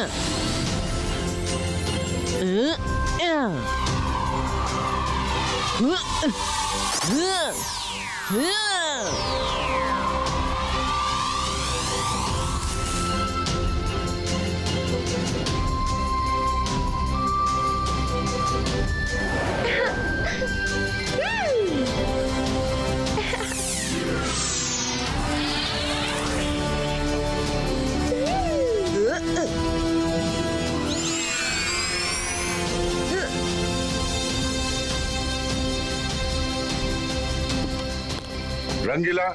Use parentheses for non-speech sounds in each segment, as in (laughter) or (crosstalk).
อเออเออเออเออ রঙ্গিলা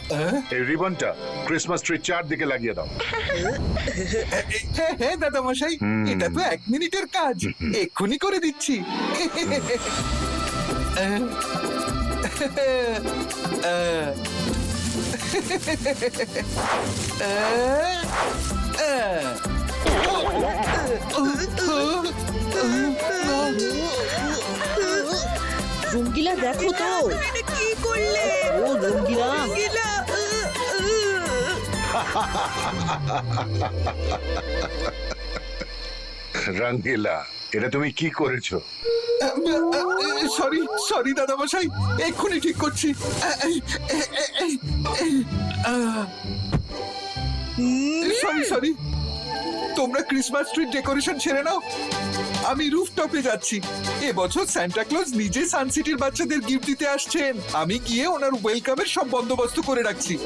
এই রিবনটা Christmas tree চারদিকে লাগিয়ে দাও। হ্যাঁ হ্যাঁ দাদা মশাই এটা তো এক মিনিটের কাজ। এক্ষুনি করে দিচ্ছি। রঙ্গিলা দেখো তো। রঙ্গিলা, এটা তুমি কি করেছ? সরি সরি দাদা মশাই এক্ষুনি ঠিক করছি। সরি সরি, তোমরা ক্রিসমাস ট্রি ডেকোরেশন ছেড়ে নাও। আমি রুফটপে যাচ্ছি। এবছর সান্টা ক্লজ নিজে সানসিটির বাচ্চাদের গিফট দিতে আসছেন। আমি গিয়ে ওনার ওয়েলকামের সব বন্দোবস্ত করে রাখছি।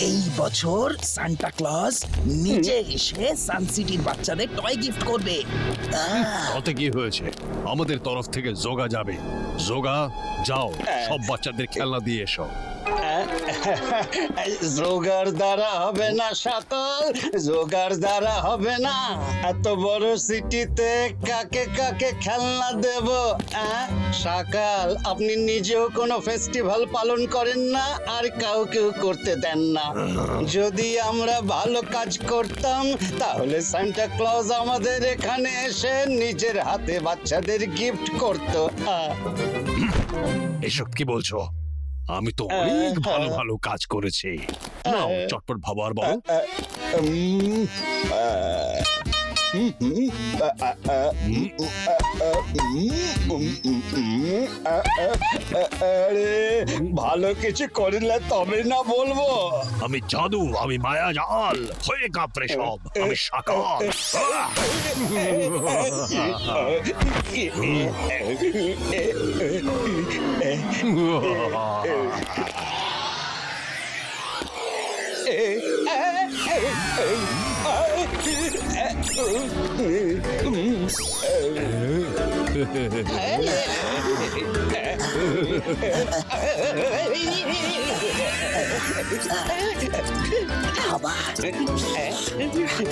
এই বছর সান্টা ক্লজ নিজে এসে সানসিটির বাচ্চাদের টয় গিফট করবে। আহ, তাতে কি হয়েছে? আমাদের তরফ থেকে যোগা যাবে। যোগা যাও সব বাচ্চাদের খেলনা দিয়ে এসো। জোগাড় দ্বারা হবে না সাতল জোগাড় দ্বারা হবে না। এত বড় সিটিতে কাকে কাকে খেলনা দেব? সকাল, আপনি নিজেও কোনো ফেস্টিভ্যাল পালন করেন না, আর কাউকেও করতে দেন না। যদি আমরা ভালো কাজ করতাম, তাহলে সান্টা ক্লজ আমাদের এখানে এসে নিজের হাতে বাচ্চাদের গিফট করতো এসব কি বলছো? আমি তো অনেক ভালো ভালো কাজ করেছি। নাও চটপট ভাবার বলো। আরে ভালো কিছু করলে তবে না বলব। আমি জাদু আমি মায়া জাল হয়ে কাপড়ে সব আমি সাকাল। 가봐.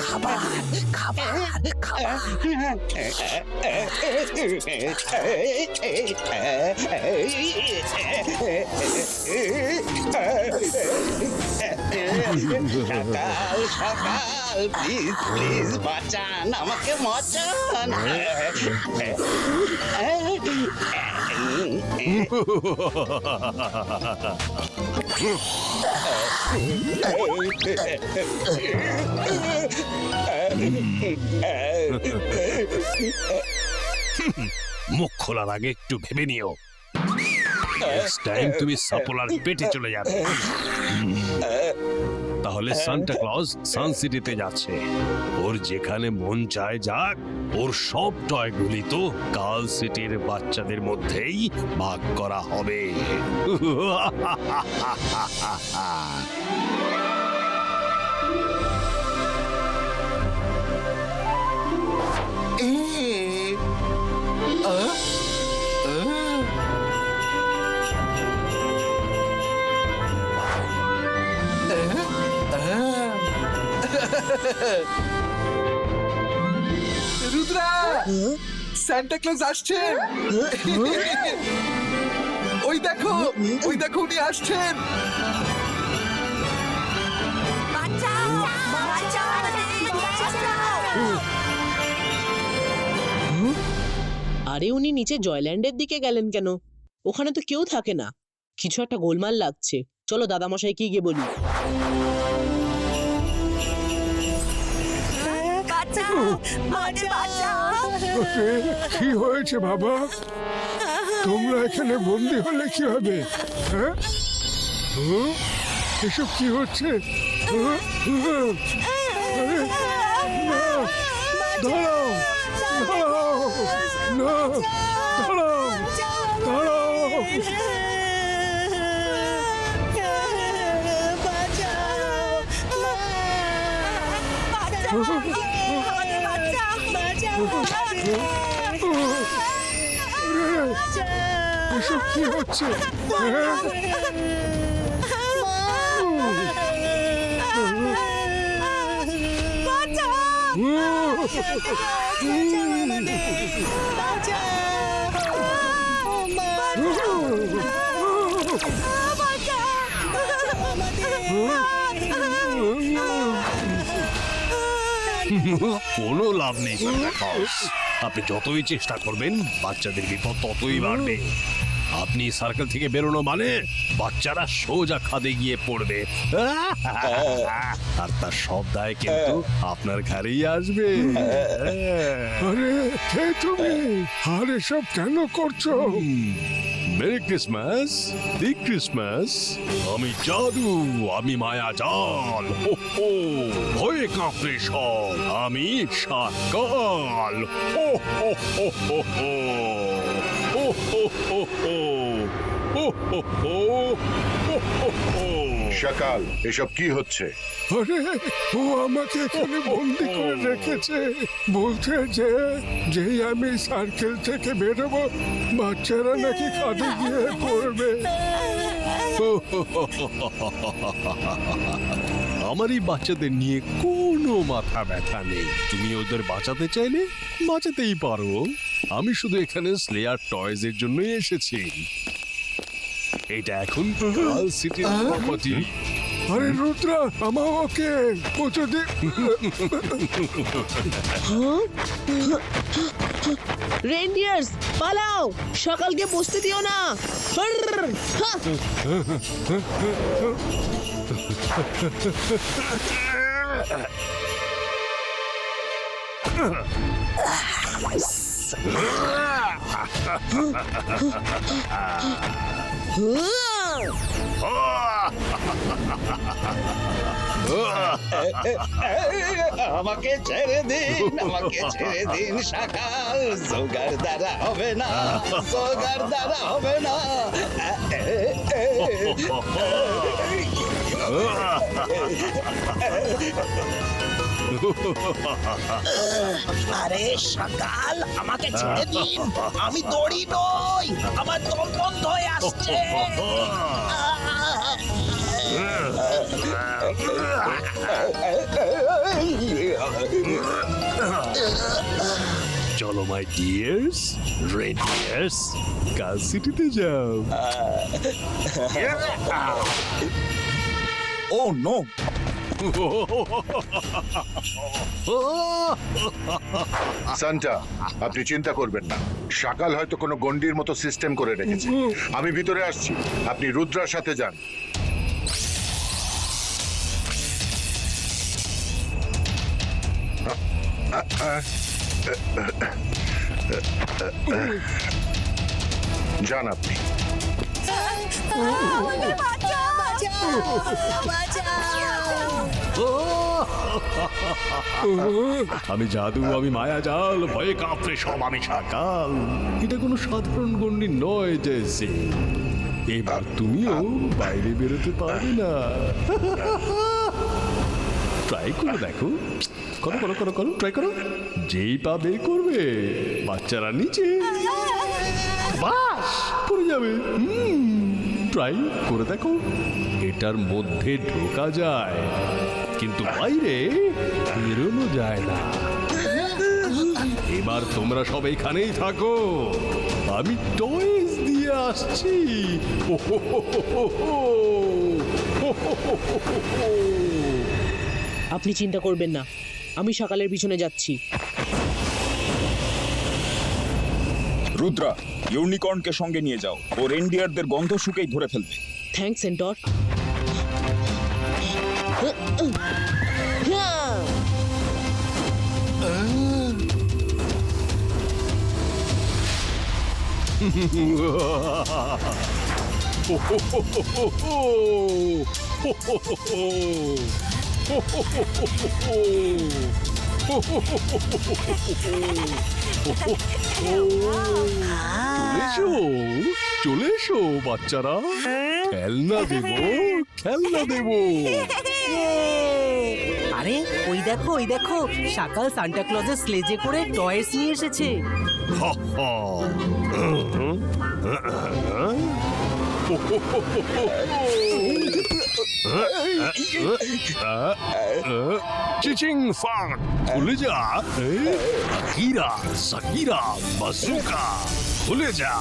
가봐. 가봐. 가봐. সকাল সকাল প্লিজ প্লিজ বাঁচান আমাকে বাঁচান। মুখ খোলার আগে একটু ভেবে নিও। টাইম তুমি সাপোলার পেটে চলে যাবে। তাহলে সান্টা ক্লজ যাচ্ছে। ওর যেখানে মন চায় যাক ওর সব টয়গুলি তো কাল সিটির বাচ্চাদের মধ্যেই ভাগ করা হবে। এ, রুদ্রা! সান্টা ক্লজ আসছেন ওই দেখো ওই দেখো উনি আসছেন! বাঁচাও! বাঁচাও বাঁচাও! আরে উনি নিচে জয়ল্যান্ডের দিকে গেলেন কেন? ওখানে তো কেউ থাকে না। কিছু একটা গোলমাল লাগছে। চলো দাদামশাই কি গিয়ে বলি। কি হয়েছে বাবা? তোমরা এখানে বন্দি হলে কি হবে? হ্যাঁ? হুঁ? এসব কি হচ্ছে? এসব কি হচ্ছে হ্যাঁ কোনো লাভ নেই। (laughs) সান্টা ক্লজ আপনি যতই চেষ্টা করবেন বাচ্চাদের বিপদ ততই বাড়বে। আপনি সার্কেল থেকে বেরোনো মানে বাচ্চারা সোজা খাদে গিয়ে পড়বে। আর তার সব দায় কিন্তু আপনার ঘরেই আসবে। আরে কে তুমি? আর এসব কেন করছ? মেরি ক্রিসমাস দি ক্রিসমাস আমি জাদু, আমি মায়া জাল। হো হো। ভয়ে কাঁপড়ে সব। আমি সাকাল হো হো হো হো। হো হো হো হো। হো হো হো। সকাল এসব কি হচ্ছে? আরে ও আমাকে এখানে বন্দি করে রেখেছে। বলছে যে যেই আমি সার্কেল থেকে বেরোবো বাচ্চারা নাকি কাঁধে গিয়ে পড়বে। (laughs) আমার এই বাচ্চাদের নিয়ে কোনো মাথা ব্যথা নেই। তুমি ওদের বাঁচাতে চাইলে বাঁচাতেই পারো। আমি শুধু এখানে স্লেয়ার টয়েজ এর জন্যই এসেছি। এটা এখন কাল সিটির প্রপার্টি আরে রুদ্রা আমার ওকে ও যদি রেন্ডিয়ার্স পালাও! সকালকে বসতে দিও না। হর্র! (laughs) আমাকে ছেড়ে দিন, আমাকে ছেড়ে দিন, সকাল। জোগাড় দ্বারা হবে না, জোগাড় দ্বারা হবে না। (laughs) আরে সকাল আমাকে ছেড়ে দিন। আমি দড়ি নই আমার দম বন্ধ হয়ে আসছে। চলো মাই ডিয়ার্স রেডিয়ার্স কাল সিটিতে যাও। ও নো। সান্টা আপনি চিন্তা করবেন না। সকাল হয়তো কোনো গন্ডির মতো সিস্টেম করে রেখেছে। আমি ভিতরে আসছি। আপনি রুদ্রার সাথে যান। যান আপনি। আমি জাদু, আমি মায়া জাল ভয়ে কাঁপড়ে সব আমি সাকাল। এটা কোনো সাধারণ গন্ডি নয়, জেসি। এবার তুমিও বাইরে বেরোতে পারবে না। ট্রাই করে, দেখো। করো করো করো করো ট্রাই করো। যেই পা বের করবে, বাচ্চারা নিচে। বাস, পড়ে যাবে। ট্রাই করে দেখো এটার মধ্যে ঢোকা যায় কিন্তু বাইরে বেরোনো যায় না। এবার তোমরা সব এখানেই থাকো। আমি টয়েস দিয়ে আসছি। ও হো হো হো হো হো। হো। হো হো হো হো হো। আপনি চিন্তা করবেন না আমি সকালের পিছনে যাচ্ছি। রুদ্রা ইউনিকর্নকে সঙ্গে নিয়ে যাও। ও রেন্ডিয়ারদের গন্ধ শুকেই ধরে ফেলবে। থ্যাংকস এন্টর Oh, চলে এসো চলে এসো বাচ্চারা। খেলনা দেবো খেলনা দেবো। আরে ওই দেখো ওই দেখো সকাল সান্টা ক্লজের স্লেজে করে টয়েস নিয়ে এসেছে। চিচিং ফাট খুলে যা হিরা সাকিরা বাজুকা খুলে যা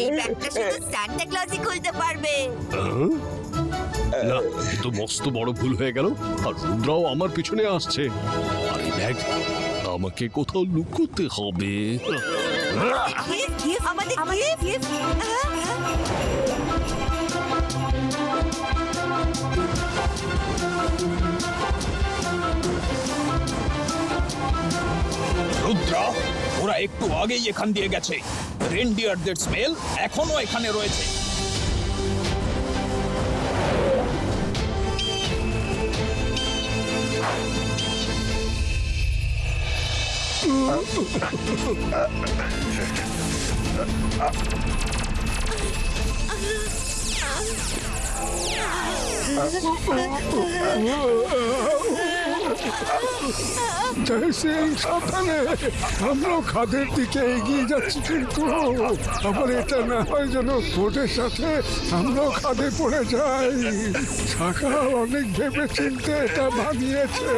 এই ব্যাগটা শুধু সান্টা ক্লজই খুলতে পারবে। না এ তো মস্ত বড় ভুল হয়ে গেল। আর রুদ্রাও আমার পিছনে আসছে। আর ব্যাগ আমাকে কোথাও লুকোতে হবে। আমাদের আমাদের রুদ্রা ওরা একটু আগেই এখান দিয়ে গেছে। রেন্ডিয়ারদের স্মেল এখনও এখানে রয়েছে। (laughs) জয় সিং, সাবধানে। আমরাও খাদের দিকে এগিয়ে যাচ্ছি, কিন্তু আবার এটা না হয় যেন ওদের সাথে আমরাও খাদে পড়ে যাই। শাখা অনেক ভেবে চিনতে এটা বানিয়েছে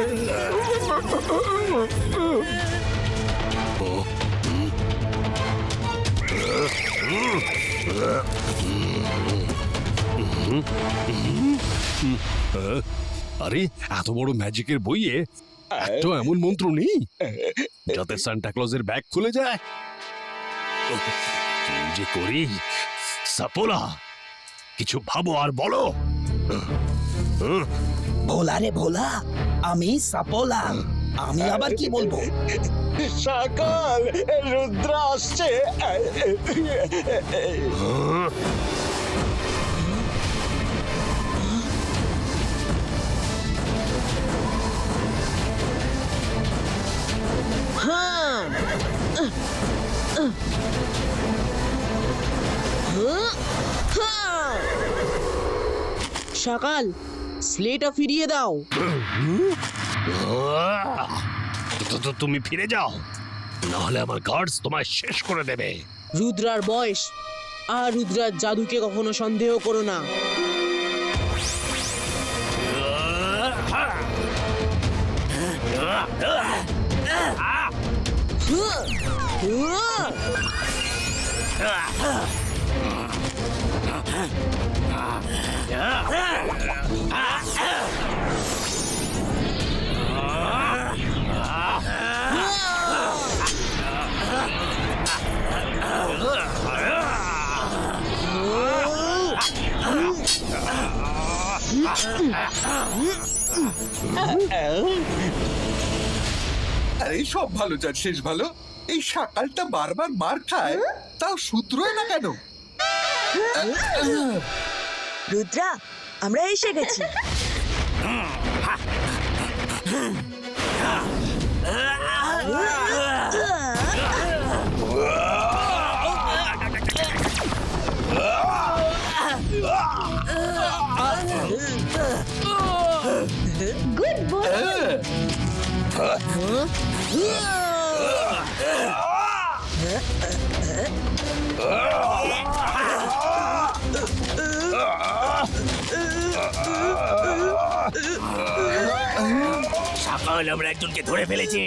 আরে এত বড় ম্যাজিকের বইয়ে একটা এমন মন্ত্র নেই? যাতে সান্টা ক্লজের ব্যাগ খুলে যায়। কি যে করি? সাপোলা কিছু ভাবো আর বলো। ভোলা রে ভোলা আমি সাপোলা। আমি আবার কি বলব? সকাল রুদ্র আসছে। সকাল স্লেটা ফিরিয়ে দাও। তুমি ফিরে যাও। নাহলে আমার গার্ডস তোমায় শেষ করে দেবে। রুদ্রার বয়স আর রুদ্রার জাদুকে কখনো সন্দেহ করো না। আরে সব ভালো যার শেষ ভালো? এই সকালটা বারবার মার খায় তাও শুধরোয় না কেন? রুদ্রা আমরা এসে গেছি। গুড বয় সকাল আমরা একজনকে ধরে ফেলেছি।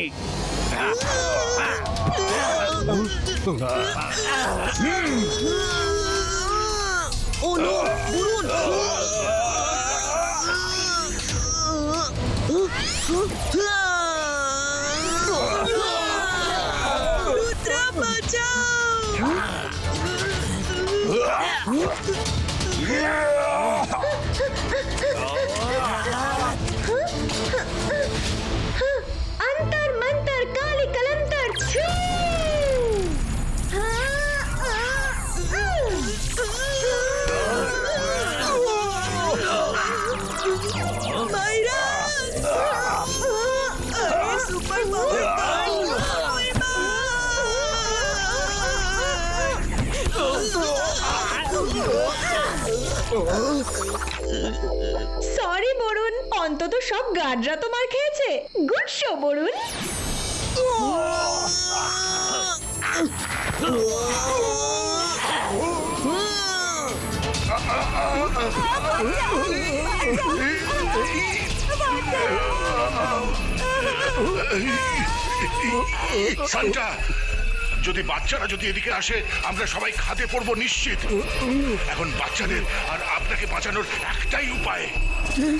(laughs) うわ (laughs) অন্তত সব গার্ডরা তো মার খেয়েছে। Good show Barun. যদি বাচ্চারা যদি এদিকে আসে, আমরা সবাই খাদে পড়ব নিশ্চিত। এখন বাচ্চাদের আর আপনাকে বাঁচানোর একটাই উপায়।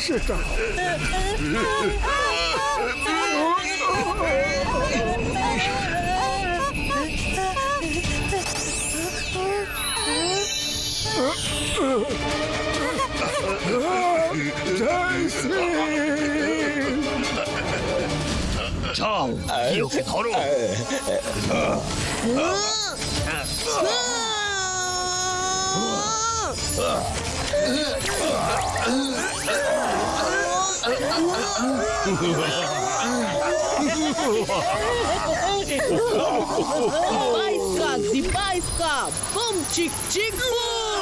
সেটা জয় Shri 자, 이렇게 걸어. Bajska, di bajska, bum cik cik bum!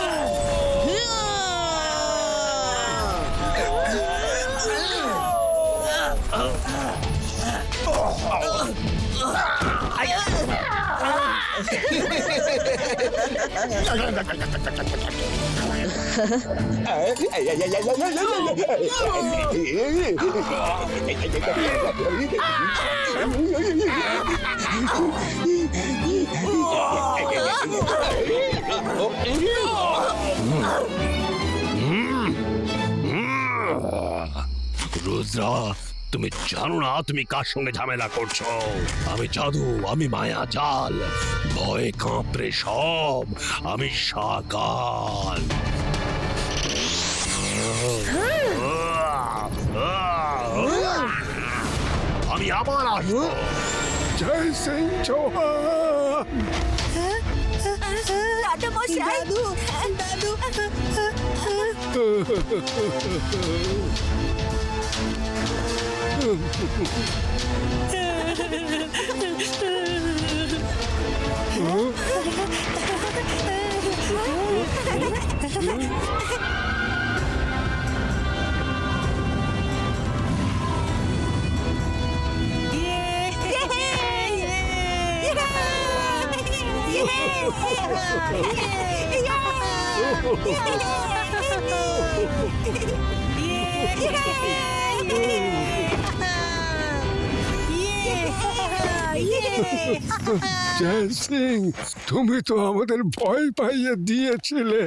루즈라 তুমি জানো না তুমি কার সঙ্গে ঝামেলা করছ। আমি জাদু আমি মায়া জাল ভয়ে কাঁপড়ে সব আমি সাকাল আমি আবার আসব। জয় সিং চৌহান। দাদু মশাই। দাদু (laughs) 예! 예! 예! 예! জয় সিং (laughs) তুমি তো আমাদের ভয় পাইয়ে দিয়েছিলে।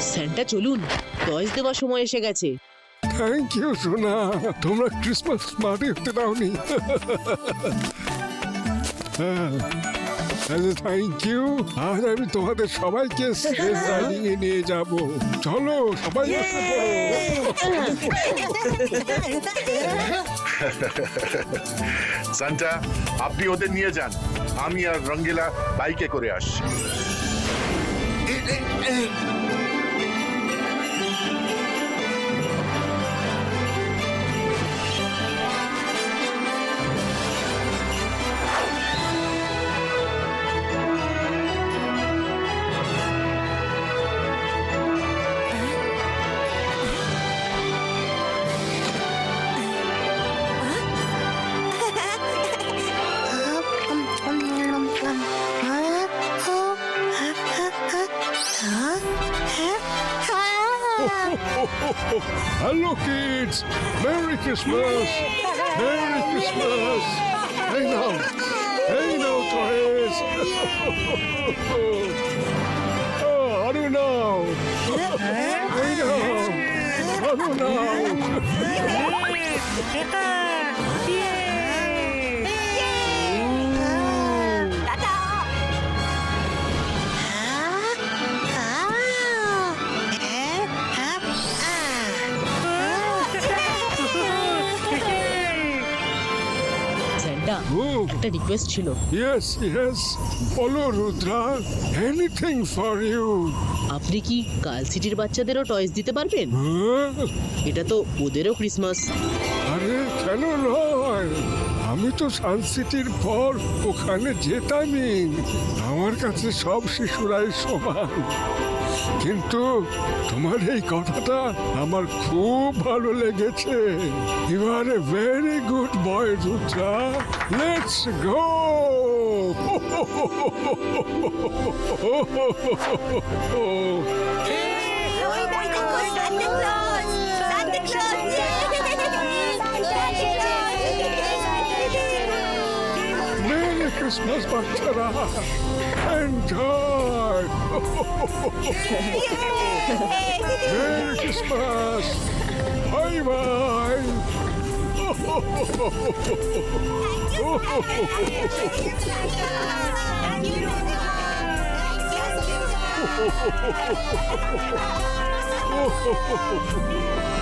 স্যান্টা চলুন। টয়েস দেওয়ার সময় এসে গেছে। থ্যাংক ইউ সোনা তোমরা ক্রিসমাস মাঠে হতে দাওনি। থ্যাংক ইউ আজ আমি তোমাদের সবাইকে স্টেজ রাইডিং নিয়ে যাব। চলো সবাই বসে সান্টা আপনি ওদের নিয়ে যান। আমি আর রঙ্গিলা বাইকে করে আসছি। Hello, kids. Merry Christmas. Merry Christmas. Hey now. Hey now, toys. (laughs) oh, I don't know. Hey now. I don't know. (laughs) একটা রিকোয়েস্ট ছিল। ইয়েস ইয়েস বলো রুদ্রা এনিথিং ফর ইউ আপনি কি কাল সিটির বাচ্চাদেরও টয়েস দিতে পারবেন? এটা তো ওদেরও ক্রিসমাস আরে কেন নয়? আমি তো সানসিটির পর ওখানে যেতামই। আমার কাছে সব শিশুরাই সমান। কিন্তু তোমার এই কথাটা আমার খুব ভালো লেগেছে। You are a very good boy Rudra let's go merry Christmas বাচ্চারা enjoy merry Christmas bye bye Thank you.